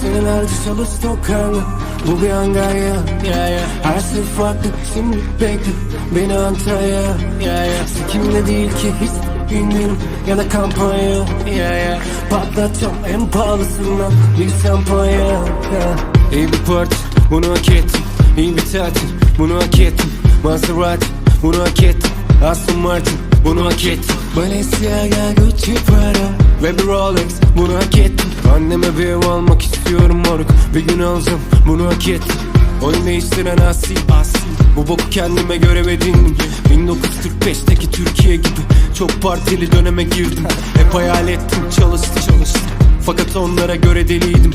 Senelerce çalıştım kanka Bu bir Angarya yeah, yeah. Her şey farklı şimdi bekle. Beni Antalya yeah, yeah. Sikimde değil ki hiç indirim ya da kampanya. Yeah, yeah. Patlatacağım en pahalısından bir şampanya yeah. İyi bir parti bunu hak ettim İyi bir tatil bunu hak ettim Maserati bunu hak ettim Aston Martin bunu hak ettim Balenciaga Gucci Prada Ve bir Rolex bunu hak ettim Anneme bir ev almak istiyorum moruk. Bir gün alacağım bunu hak ettim Oyun değiştiren asi Bu boku kendime göre edindim 1945'teki Türkiye gibi Çok partili döneme girdim. Hep hayal ettim çalıştım çalıştım. Fakat onlara göre deliydim.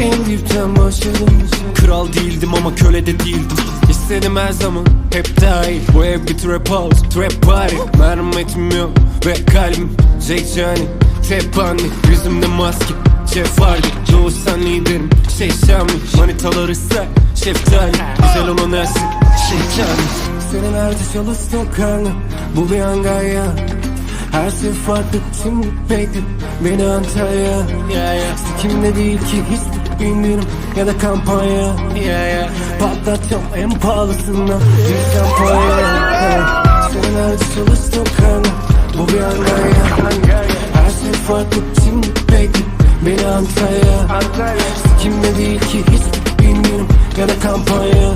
En dipten başladım Kral değildim ama köle de değildim. İstedim her zaman hep daha iyi Bu ev bir trap house, trap party. Merhametim yok ve kalbim Jake Johnny, trap anne Yüzümde maske, Jeff Hardy Doğuştan liderim, şey Şami Manitaları ise şeftali Güzel olan ersin, şey Şami Senelerde çalıştım kanka Bu bir Angarya her şey farklı şimdi bekle Beni Antalya yeah, yeah. Sikimde değil ki hiç indirim ya da kampanya. Yeah, yeah. Patlatacağım en pahalısından bir şampanya yeah. Senelerde çalıştım kanka Bu bir Angarya Her şey farklı şimdi bekle Beni Antalya Sikimde değil ki hiç indirim ya da kampanya.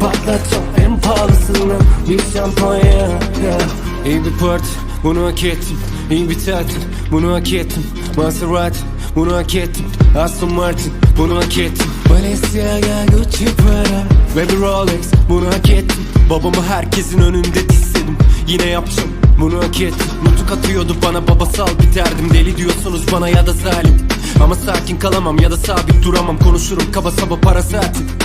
Patlatacağım en pahalısından bir şampanya. Yeah. İyi bir parti bunu hak ettim. İyi bir tatil bunu hak ettim. Maserati bunu hak ettim. Aston Martin bunu hak ettim. Balenciaga Gucci Prada. Ve bir Rolex bunu hak ettim. Babamı herkesin önünde dizsedim Yine yapacağım bunu hak ettim Nutuk atıyordu bana babasal bir derdim. Deli diyorsunuz bana ya da zalim. Ama sakin kalamam ya da sabit duramam. Konuşurum kaba saba para saati